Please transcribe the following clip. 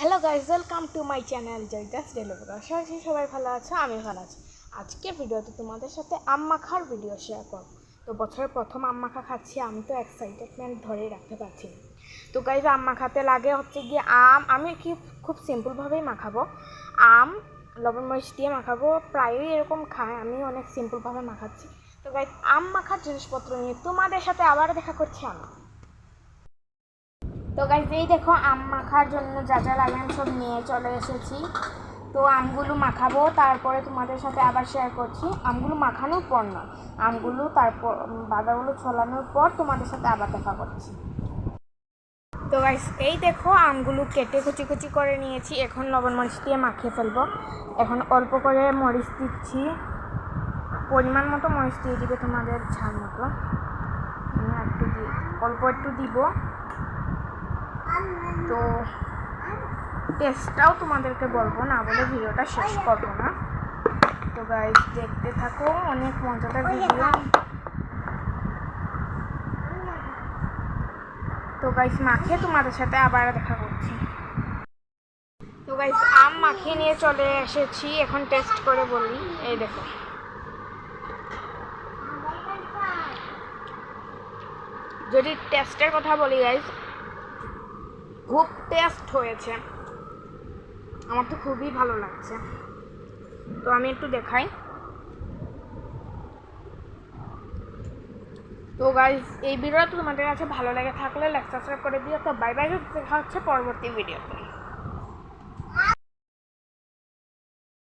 Hello guys welcome to my channel Joydas deliver আশা সবাই ভালো আছো? আমি ভালো আছি। আজকে ভিডিওতে তোমাদের সাথে আম মাখার ভিডিও শেয়ার করব। তো বছরের প্রথম আম মাখা খাচ্ছি, আমি তো এক্সাইটেডমেন্ট ধরে রাখতে পারছি না। তো গাইজ আম মাখাতে লাগে হচ্ছে গিয়ে আম। আমি কি খুব সিম্পলভাবেই মাখাবো। আম, লবণ মরিচ দিয়ে মাখাবো, প্রায়ই এরকম খায়, আমি অনেক সিম্পলভাবে মাখাচ্ছি। তো গাইজ আম মাখার জিনিসপত্র নিয়ে তোমাদের সাথে আবার দেখা করছি আমি তো গাইজ এই দেখো, আম মাখার জন্য যা যা লাগে আমি সব নিয়ে চলে এসেছি। তো আমগুলো মাখাবো, তারপরে তোমাদের সাথে আবার শেয়ার করছি। আমগুলো মাখানোর পর না, আমগুলো তারপর বাদাগুলো ছলানোর পর তোমাদের সাথে আবার দেখা করছি। তো গাইস এই দেখো, আমগুলো কেটে কুচি কুচি করে নিয়েছি। এখন লবণ মরিচ দিয়ে মাখিয়ে ফেলব। এখন অল্প করে মরিচ দিচ্ছি। পরিমাণ মতো মরিচ দিয়ে দিবে তোমাদের ঝাল মতো। আমি একটু অল্প একটু দিব। তো টেস্টটাও তোমাদেরকে বলব না বলে ভিডিওটা শেষ করব না। তো গাইজ দেখতে থাকো অনেক মজাদার ভিডিও তো গাইজ মাখিয়ে তোমাদের সাথে আবার দেখা করছি। তো গাইজ আম মাখিয়ে নিয়ে চলে এসেছি এখন টেস্ট করে বলি। এই দেখো। যদি টেস্টের কথা বলি গাইজ খুব টেস্ট হয়েছে। আমার তো খুবই ভালো লাগছে। তো আমি একটু দেখাই। তো গাইজ এই ভিডিওটা তোমাদের কাছে ভালো লাগে থাকলে লাইক সাবস্ক্রাইব করে দিও। তো বাই বাই দেখা হচ্ছে পরবর্তী ভিডিওতে